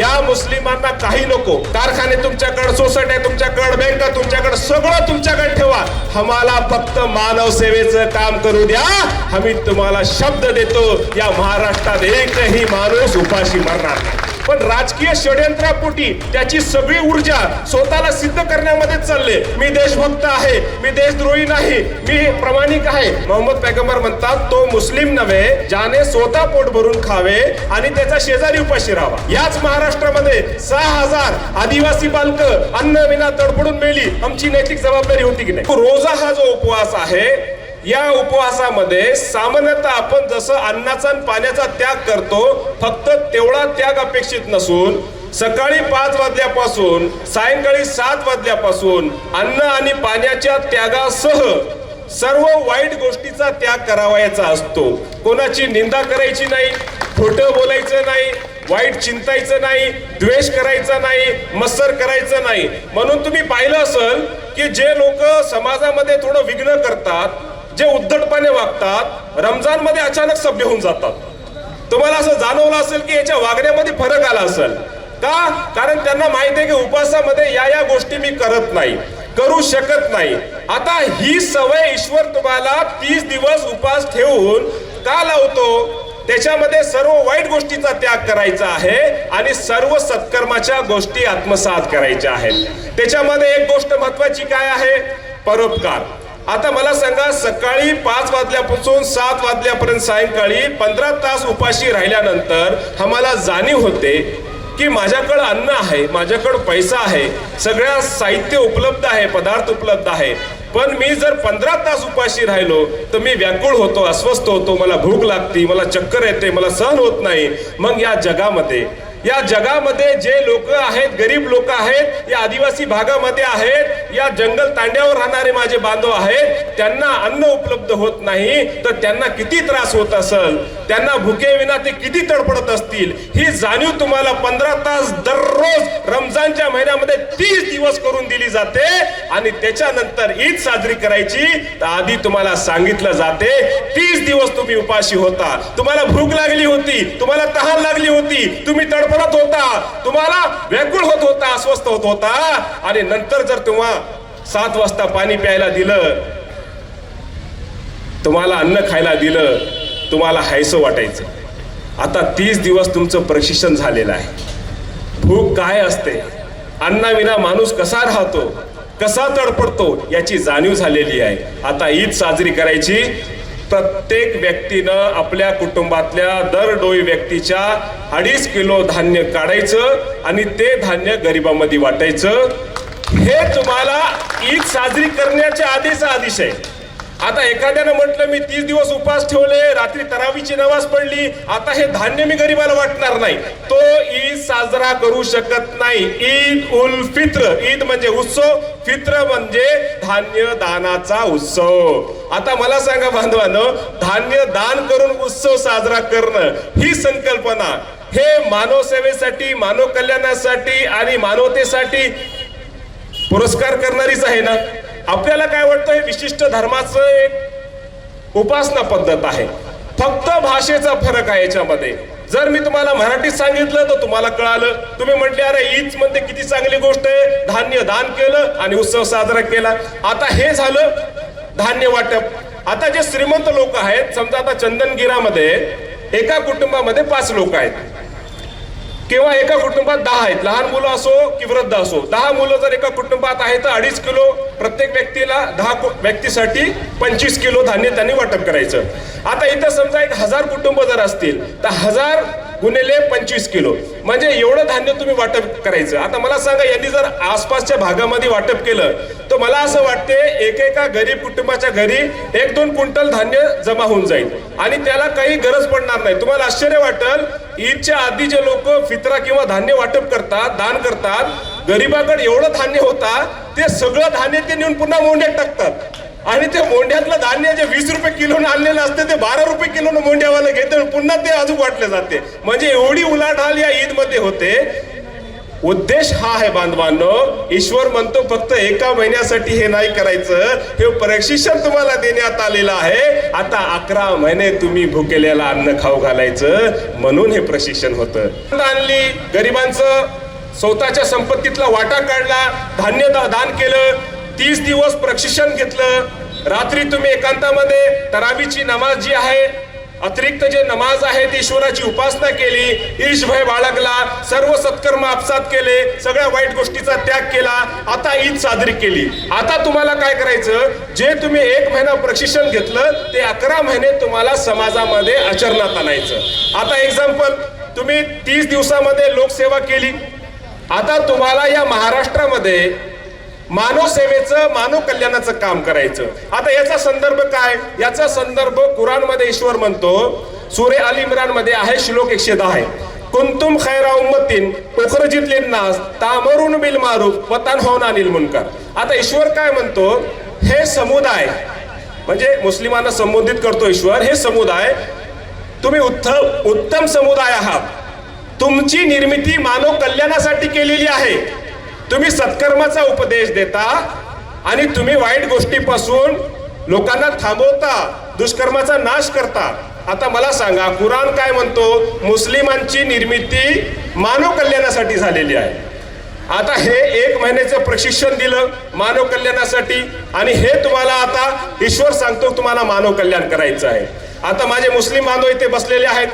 या मुस्लिमांना काही नको. कारखाने तुमच्याकडे सोसायट्या तुमच्याकडे बँका तुमच्याकडे सगळं तुमच्याकडे ठेवा. आम्हाला फक्त मानव सेवेचं काम करू द्या. आम्ही तुम्हाला शब्द देतो या महाराष्ट्रात एकही माणूस उपाशी मरणार नाही. पण राजकीय षडयंत्रापोटी त्याची सगळी ऊर्जा स्वतःला सिद्ध करण्यामध्ये चालले. मी देशभक्त आहे मी देशद्रोही नाही मी प्रामाणिक आहे. मोहम्मद पैगंबर म्हणतात तो मुस्लिम नव्हे ज्याने स्वतः पोट भरून खावे आणि त्याचा शेजारी उपाशी राहावा. याच महाराष्ट्रामध्ये सहा हजार आदिवासी बालक अन्न विना तडफडून मेली. आमची नैतिक जबाबदारी होती की नाही? रोजा हा जो उपवास आहे या उपवासामध्ये सामान्यतः आपण जसं अन्नाचा आणि पाण्याचा त्याग करतो फक्त तेवढा त्याग अपेक्षित नसून सकाळी पाच वाजल्यापासून सायंकाळी सात वाजल्यापासून अन्न आणि पाण्याच्या त्यागासह सर्व वाईट गोष्टीचा त्याग करावायचा असतो. कोणाची निंदा करायची नाही खोटं बोलायचं नाही वाईट चिंतायचं नाही द्वेष करायचा नाही मत्सर करायचं नाही. म्हणून तुम्ही पाहिलं असेल की जे लोक समाजामध्ये थोडं विघ्न करतात जे उद्धटपणे वागतात रमजानमध्ये अचानक सभ्य होऊन जातात. तुम्हाला असं जाणवलं असेल की याच्या वागण्यामध्ये फरक आला असेल? का? कारण त्यांना माहीत आहे की उपवासामध्ये या या गोष्टी मी करत नाही करू शकत नाही. आता ही सवय ईश्वर तुम्हाला तीस दिवस उपास ठेवून का लावतो? त्याच्यामध्ये सर्व वाईट गोष्टीचा त्याग करायचा आहे आणि सर्व सत्कर्माच्या गोष्टी आत्मसात करायच्या आहेत. त्याच्यामध्ये एक गोष्ट महत्वाची काय आहे? परोपकार. आता मला सांगा सकाळी पाच वाजल्यापासून सात वाजल्यापर्यंत सायंकाळी पंधरा तास उपाशी राहिल्यानंतर आम्हाला जाणीव होते की माझ्याकडं अन्न आहे माझ्याकडं पैसा आहे सगळ्या साहित्य उपलब्ध आहे पदार्थ उपलब्ध आहे. पण मी जर पंधरा तास उपाशी राहिलो तर मी व्याकुळ होतो अस्वस्थ होतो मला भूक लागती मला चक्कर येते मला सहन होत नाही. मग या जगामध्ये या जगामध्ये जे लोक आहेत गरीब लोक आहेत या आदिवासी भागामध्ये आहेत या जंगल तांड्यावर राहणारे माझे बांधव आहेत त्यांना अन्न उपलब्ध होत नाही तर त्यांना किती त्रास होत असेल? त्यांना भुकेविना ते किती तडपडत असतील? ही जाणीव तुम्हाला पंधरा तास दररोज रमजानच्या महिन्यामध्ये तीस दिवस करून दिली जाते आणि त्याच्यानंतर ईद साजरी करायची. तर आधी तुम्हाला सांगितलं जाते तीस दिवस तुम्ही उपाशी होता. तुम्हाला भूक लागली होती तुम्हाला तहान लागली होती तुम्ही तडफडत होता तुम्हाला व्याकुळ होत होता अस्वस्थ होत होता. आणि नंतर जर तुम्हा सात वाजता पाणी प्यायला दिलं तुम्हाला अन्न खायला दिलं तुम्हाला हायसं वाटायचं. आता तीस दिवस तुमचं प्रशिक्षण झालेलं आहे. भूक काय असते? अन्नाविना माणूस कसा राहतो? कसा तडपडतो? याची जाणीव झालेली आहे. आता ईद साजरी करायची. प्रत्येक व्यक्तीनं आपल्या कुटुंबातल्या दर डोई व्यक्तीच्या अडीच किलो धान्य काढायचं आणि ते धान्य गरिबामध्ये वाटायचं. हे तुम्हाला ईद साजरी करण्याच्या आधीचा आदेश आहे. आता एखाद्यानं म्हटलं मी तीस दिवस उपास ठेवले रात्री तरावीची नमाज पडली आता हे धान्य मी गरीबाला वाटणार नाही. तो ईद साजरा करू शकत नाही. ईद उल फित्र. ईद म्हणजे उत्सव फित्र म्हणजे धान्य दानाचा उत्सव. आता मला सांगा बांधवानं धान्य दान करून उत्सव साजरा करणं ही संकल्पना हे मानव सेवेसाठी मानव कल्याणासाठी आणि मानवतेसाठी पुरस्कार करणारीच आहे ना? आपल्याला काय वाटतं? हे विशिष्ट धर्माचं एक उपासना पद्धत आहे. फक्त भाषेचा फरक आहे याच्यामध्ये. जर मी तुम्हाला मराठीत सांगितलं तर तुम्हाला कळालं. तुम्ही म्हटले अरे हीच म्हणते किती चांगली गोष्ट आहे. धान्य दान केलं आणि उत्सव साजरा केला. आता हे झालं धान्य वाटप. आता जे श्रीमंत लोक आहेत समजा आता चंदनगिरामध्ये एका कुटुंबामध्ये पाच लोक आहेत. किंवा एका कुटुंबात दहा आहेत? लहान मुलं असो की वृद्ध असो. दहा मुलं जर एका कुटुंबात आहेत तर अडीच किलो प्रत्येक व्यक्तीला दहा व्यक्तीसाठी पंचवीस किलो धान्य त्यांनी वाटप करायचं. आता इथं समजा एक हजार कुटुंब जर असतील तर हजार गुणिले पंचवीस किलो. म्हणजे एवढं धान्य तुम्ही वाटप करायचं. आता मला सांगा यांनी जर आसपासच्या भागामध्ये वाटप केलं तर मला असं वाटते एकेका गरीब कुटुंबाच्या घरी एक दोन क्विंटल धान्य जमा होऊन जाईल. आणि त्याला काही गरज पडणार नाही. तुम्हाला आश्चर्य वाटेल? ईदच्या आधी जे लोक फित्रा किंवा धान्य वाटप करतात दान करतात गरीबाकडे एवढं धान्य होता ते सगळं धान्य ते नेऊन पुन्हा मोंड्यात टाकतात. आणि ते मोंड्यातलं धान्य जे वीस रुपये किलोनं आणलेलं असते ते बारा रुपये किलोनं मोंड्यावाला घेते पुन्हा ते अजून वाटले जाते. म्हणजे एवढी उलाढाल या ईदमध्ये होते. उद्देश हा आहे बांधवांनो ईश्वर म्हणतो फक्त एका महिन्यासाठी हे नाही करायचं. हे प्रशिक्षण तुम्हाला देण्यात आलेलं आहे. आता अकरा महिने तुम्ही भुकेल्याला अन्न खाऊ घालायचं म्हणून हे प्रशिक्षण होतं. आणली गरिबांचं स्वतःच्या संपत्तीतला वाटा काढला धान्य दा- दान केलं तीस दिवस प्रशिक्षण घेतलं. रात्री तुम्ही एकांतामध्ये तरावीची नमाज जी आहे अतिरिक्त जे नमाज आहे ती ईश्वराची उपासना केली. ईशभय बाळगला सर्व सत्कर्म आपसात केले सगळ्या वाईट गोष्टीचा त्याग केला. आता ईद साजरी केली. आता तुम्हाला काय करायचं? जे तुम्ही एक महिना प्रशिक्षण घेतलं ते अकरा महिने तुम्हाला समाजामध्ये आचरणात आणायचं. आता एक्झाम्पल तुम्ही तीस दिवसामध्ये लोकसेवा केली. आता तुम्हाला या महाराष्ट्रामध्ये मानव सेवेचं मानव कल्याणाचं काम करायचं. आता याचा संदर्भ काय? याचा संदर्भ कुराणमध्ये ईश्वर म्हणतो सुरे अल इम्रानमध्ये आहे श्लोक एकशे दहा आहे. कुंतुम खैरा उम्मतीन उखरजित नास तामरून बिल मारूफ व होऊन अनिल मुनकर. आता ईश्वर काय म्हणतो? हे समुदाय म्हणजे मुस्लिमांना संबोधित करतो ईश्वर हे समुदाय तुम्ही उत्तम उत्तम समुदाय आहात. तुमची निर्मिती मानव कल्याणासाठी केलेली आहे. तुम्ही सत्कर्माचा उपदेश देता आणि तुम्ही वाईट गोष्टीपासून लोकांना थांबवता दुष्कर्माचा नाश करता. आता मला सांगा कुराण काय म्हणतो? मुस्लिमांची निर्मिती मानव कल्याणासाठी झालेली आहे. आता हे एक महिन्याचं प्रशिक्षण दिलं मानव कल्याणासाठी आणि हे तुम्हाला आता ईश्वर सांगतो तुम्हाला मानव कल्याण करायचं आहे. आता माझे मुस्लिम बांधव इथे बसलेले आहेत.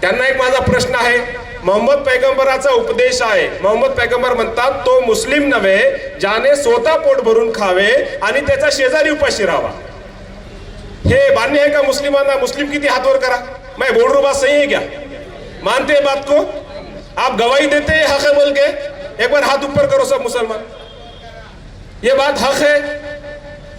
त्यांना एक माझा प्रश्न आहे. मोहम्मद पैगंबराचा उपदेश आहे. मोहम्मद पैगंबर म्हणतात तो मुस्लिम नव्हे ज्याने स्वतः पोट भरून खावे आणि त्याचा शेजारी उपाशी राहावा. हे मान्य है का मुस्लिमांना? मुस्लिम किती हाथ वर करा. मैं बोल रहा बात सही है क्या मानते हैं बात को? आप गवाही देते हैं हक है बोल के? एक बार हाथ ऊपर करो सब मुसलमान. ये बात हक है.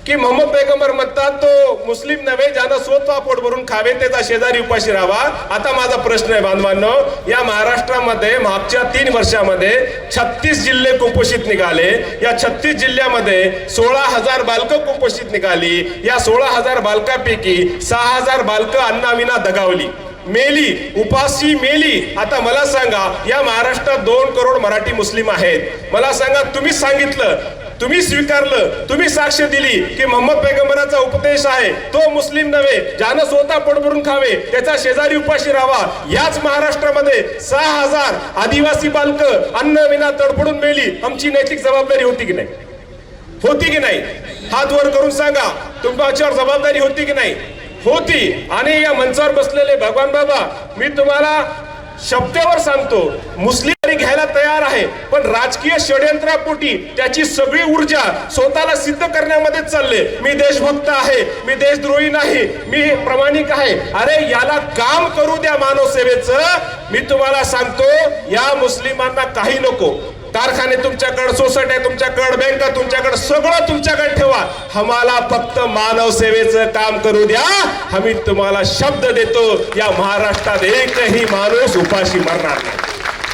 की मोहम्मद पैगंबर म्हणतात तो मुस्लिम नव्हे ज्यानं स्वतः पोट भरून खावे त्याचा शेजारी उपाशी राहावा. आता माझा प्रश्न आहे बांधवांनो या महाराष्ट्रामध्ये मागच्या तीन वर्षामध्ये छत्तीस जिल्हे कुपोषित निघाले. या छत्तीस जिल्ह्यामध्ये सोळा हजार बालकं कुपोषित निघाली. या सोळा हजार बालकापैकी सहा हजार बालकं अन्नाविना दगावली. मेली उपासी मेली. आता मला सांगा या महाराष्ट्रात दोन करोड मराठी मुस्लिम आहेत. मला सांगा तुम्ही सांगितलं तुम्ही स्वीकारलं तुम्ही साक्ष दिली की मोहम्मद पैगंबराचा उपदेश आहे तो मुस्लिम नव्हे ज्यानं स्वतः पोट खावे त्याचा शेजारी उपाशी राहावा. याच महाराष्ट्रामध्ये सहा हजार आदिवासी बालक अन्न विना तडफडून मेली आमची नैतिक जबाबदारी होती की नाही? होती की नाही? हात वर करून सांगा तुमच्यावर जबाबदारी होती की नाही? होती. आणि या मंचावर बसलेले भगवान बाबा मी तुम्हाला शब्दावर सांगतो मुस्लिम घ्यायला तयार आहे. पण राजकीय षडयंत्रापोटी त्याची सगळी ऊर्जा स्वतःला सिद्ध करण्यामध्ये चालले. मी देशभक्त आहे मी देशद्रोही नाही मी प्रामाणिक आहे. अरे याला काम करू द्या मानव सेवेचं मी तुम्हाला सांगतो या मुस्लिमांना काही नको. कारखाने तुमच्याकडे सोसायट्या तुमच्याकडे बँका तुमच्याकडे सगळं तुमच्याकडे ठेवा. आम्हाला फक्त मानव सेवेचं काम करू द्या. आम्ही तुम्हाला शब्द देतो या महाराष्ट्रात एकही माणूस उपाशी मरणार नाही.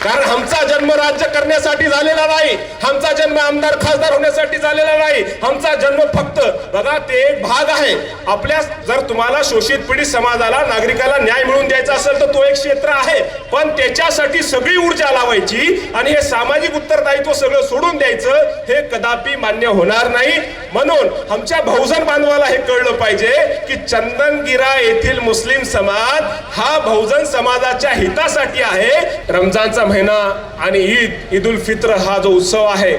कारण आमचा जन्म राज्य करण्यासाठी झालेला नाही. आमचा जन्म आमदार खासदार होण्यासाठी झालेला नाही. आमचा जन्म फक्त बघा ते एक भाग आहे. आपल्या जर तुम्हाला शोषित पीडित समाजाला नागरिकाला न्याय मिळवून द्यायचा असेल तर तो एक क्षेत्र आहे. पण त्याच्यासाठी सगळी ऊर्जा लावायची आणि हे सामाजिक उत्तरदायित्व सगळं सोडून द्यायचं हे कदापि मान्य होणार नाही. म्हणून आमच्या बहुजन बांधवाला हे कळलं पाहिजे की चंदनगिरा येथील मुस्लिम समाज हा बहुजन समाजाच्या हितासाठी आहे. रमजानचा महिना आणि ईद ईद उल फित्र हा जो उत्सव आहे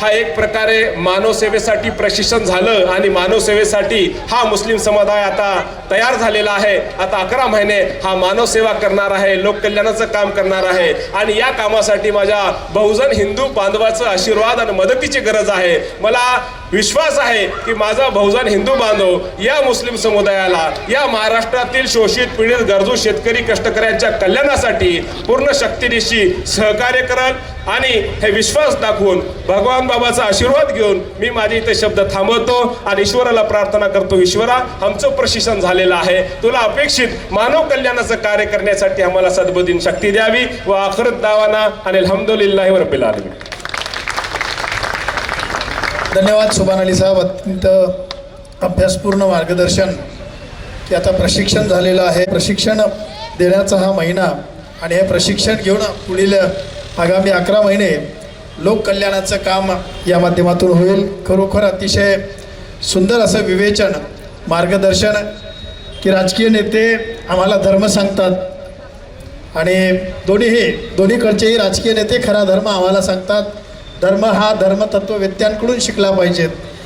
हा एक प्रकारे मानवसेवेसाठी प्रशिक्षण झालं आणि मानवसेवेसाठी हा मुस्लिम समुदाय आता तयार झालेला आहे. आता अकरा महिने हा मानवसेवा करणार आहे लोककल्याणाचं काम करणार आहे आणि या कामासाठी माझ्या बहुजन हिंदू बांधवाचं आशीर्वाद आणि मदतीची गरज आहे. मला विश्वास आहे की माझा बहुजन हिंदू बांधव या मुस्लिम समुदायाला या महाराष्ट्रातील शोषित पीडित गरजू शेतकरी कष्टकऱ्यांच्या कल्याणासाठी पूर्ण शक्तीनिशी सहकार्य करल. आणि हे विश्वास दाखवून भगवान बाबाचा आशीर्वाद घेऊन मी माझे इथे शब्द थांबवतो आणि ईश्वराला प्रार्थना करतो ईश्वरा आमचं प्रशिक्षण झालेलं आहे. तुला अपेक्षित मानव कल्याणाचं कार्य करण्यासाठी आम्हाला सद्बुद्धीन शक्ती द्यावी. व आखरत दावाना आणि अलहमदुलिल्लाहि रब्बिल आलमीन. धन्यवाद सुभान अली साहेब. अत्यंत अभ्यासपूर्ण मार्गदर्शन की आता प्रशिक्षण झालेलं आहे. प्रशिक्षण देण्याचा हा महिना आणि हे प्रशिक्षण घेऊन पुढील आगामी अकरा महिने लोककल्याणाचं काम या माध्यमातून होईल. खरोखर अतिशय सुंदर असं विवेचन मार्गदर्शन की राजकीय नेते आम्हाला धर्म सांगतात आणि दोन्हीही दोन्हीकडचेही राजकीय नेते खरा धर्म आम्हाला सांगतात. धर्म हा धर्मतत्व व्यक्त्यांकडून शिकला पाहिजेत.